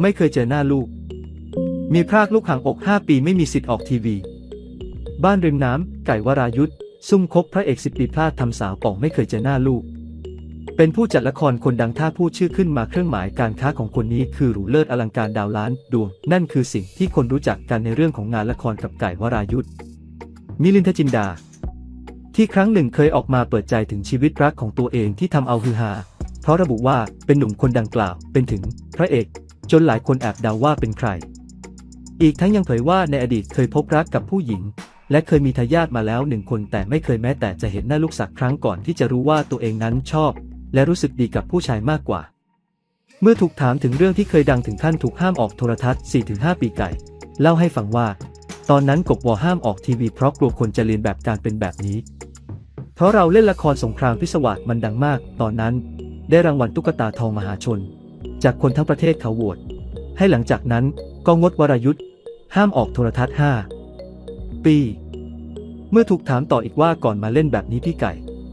ไม่เคยเจอหน้าลูก มีพรากลูกห่างอกห้าปีไม่มีสิทธิ์ออกทีวี บ้านริมน้ำ ไก่วรายุทธซุ่มคบพระเอกสิบปีพลาดทำสาวป่องไม่เคยเจอหน้าลูก เป็นผู้จัดละครคนดังถ้าพูดชื่อขึ้นมาเครื่องหมายการค้าของคนนี้คือหรูเลิศอลังการดาวล้านดวง นั่นคือสิ่งที่คนรู้จักกันในเรื่องของงานละครกับไก่วรายุทธมิลินทจินดา ที่ครั้งหนึ่งเคยออกมาเปิดใจถึงชีวิตรักของตัวเองที่ทำเอาฮือฮาเพราะระบุว่าเป็นหนุ่มคนดังกล่าวเป็นถึงพระเอก จนหลายคนแอบเดาว่าเป็นใคร อีกทั้งยังเผยว่าในอดีตเคยพบรักกับผู้หญิง และเคยมีทายาทมาแล้วหนึ่งคนแต่ไม่เคยแม้แต่จะเห็นหน้าลูกสักครั้งก่อนที่จะรู้ว่าตัวเองนั้นชอบ และรู้สึกดีกับผู้ชายมากกว่า เมื่อถูกถามถึงเรื่องที่เคยดังถึงขั้นถูกห้ามออกโทรทัศน์ 4-5 ปีไก่ เล่าให้ฟังว่า ตอนนั้นกบวอห้ามออกทีวีเพราะกลัวคนจะเรียนแบบการเป็นแบบนี้ เพราะเราเล่นละครสงครามพิศวาสมันดังมาก ตอนนั้น ได้รางวัลตุ๊กตาทองมหาชน จากคนทั้งประเทศเขาโหวตให้หลังจากนั้นก็งดวรยุทธ์ห้ามออกโทรทัศน์ 5 ปี เมื่อถูกถามต่ออีกว่าก่อนมาเล่นแบบนี้พี่ไก่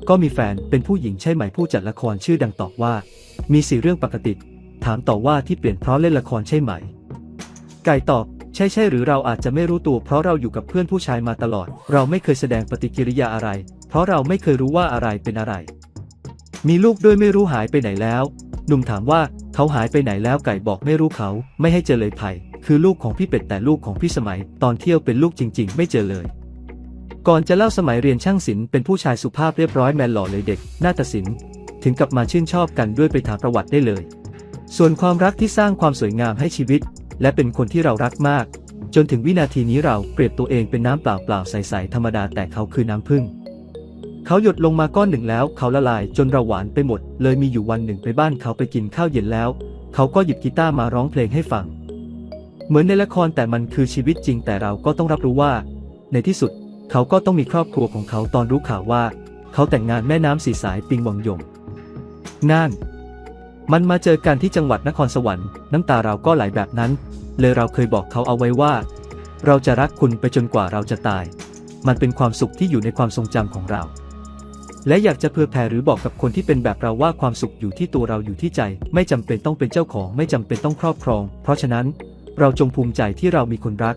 ก็มีแฟนเป็นผู้หญิงใช่ไหมผู้จัดละครชื่อดังตอบว่า มีสี่เรื่องปกติ ถามต่อว่าที่เปลี่ยนเพราะเล่นละครใช่ไหม ไก่ตอบใช่ใช่หรือเราอาจจะไม่รู้ตัวเพราะเราอยู่กับเพื่อนผู้ชายมาตลอด เราไม่เคยแสดงปฏิกิริยาอะไร เพราะเราไม่เคยรู้ว่าอะไรเป็นอะไร มีลูกด้วยไม่รู้หายไปไหนแล้ว หนุ่มถามว่า เขาหายไปไหนแล้วไก่บอกไม่รู้เขาไม่ให้เจอเลยไผ่คือลูกของพี่เป็ดแต่ลูกของพี่สมัย ตอนเที่ยวเป็นลูกจริง ๆ ไม่เจอเลย ก่อนจะเล่าสมัยเรียนช่างศิลป์เป็นผู้ชายสุภาพเรียบร้อยแมนหล่อเลยเด็กนาฏศิลป์ถึงกับมาชื่นชอบกันด้วยไปถามประวัติได้เลย ส่วนความรักที่สร้างความสวยงามให้ชีวิต และเป็นคนที่เรารักมาก จนถึงวินาทีนี้เราเปรียบตัวเองเป็นน้ำเปล่าๆใสๆธรรมดาแต่เขาคือน้ำพึ่ง เขาหยดลงมาก้อนหนึ่งแล้ว เขาละลายจนเราหวานไปหมด เลยมีอยู่วันหนึ่งไปบ้านเขาไปกินข้าวเย็นแล้ว เขาก็หยิบกีตาร์มาร้องเพลงให้ฟัง เหมือนในละครแต่มันคือชีวิตจริงแต่เราก็ต้องรับรู้ว่า ในที่สุดเขาก็ต้องมีครอบครัวของเขาตอนรู้ข่าวว่า เขาแต่งงานแม่น้ำสีสายปิงวังยมน่านมันมาเจอกันที่จังหวัดนครสวรรค์น้ำตาเราก็ไหลแบบนั้น เลยเราเคยบอกเขาเอาไว้ว่า เราจะรักคุณไปจนกว่าเราจะตาย มันเป็นความสุขที่อยู่ในความทรงจำของเรา และอยากจะเผื่อแผ่หรือบอกกับคนที่เป็นแบบเราว่าความสุขอยู่ที่ตัวเราอยู่ที่ใจ ไม่จำเป็นต้องเป็นเจ้าของไม่จำเป็นต้องครอบครอง เพราะฉะนั้น เราจงภูมิใจที่เรามีคนรัก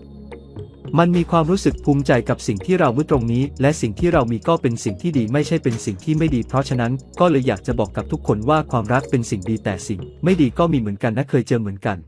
มันมีความรู้สึกภูมิใจกับสิ่งที่เราเมื่อตรงนี้ และสิ่งที่เรามีก็เป็นสิ่งที่ดีไม่ใช่เป็นสิ่งที่ไม่ดี เพราะฉะนั้นก็เลยอยากจะบอกกับทุกคนว่าความรักเป็นสิ่งดีแต่สิ่ง ไม่ดีก็มีเหมือนกันนะเคยเจอเหมือนกัน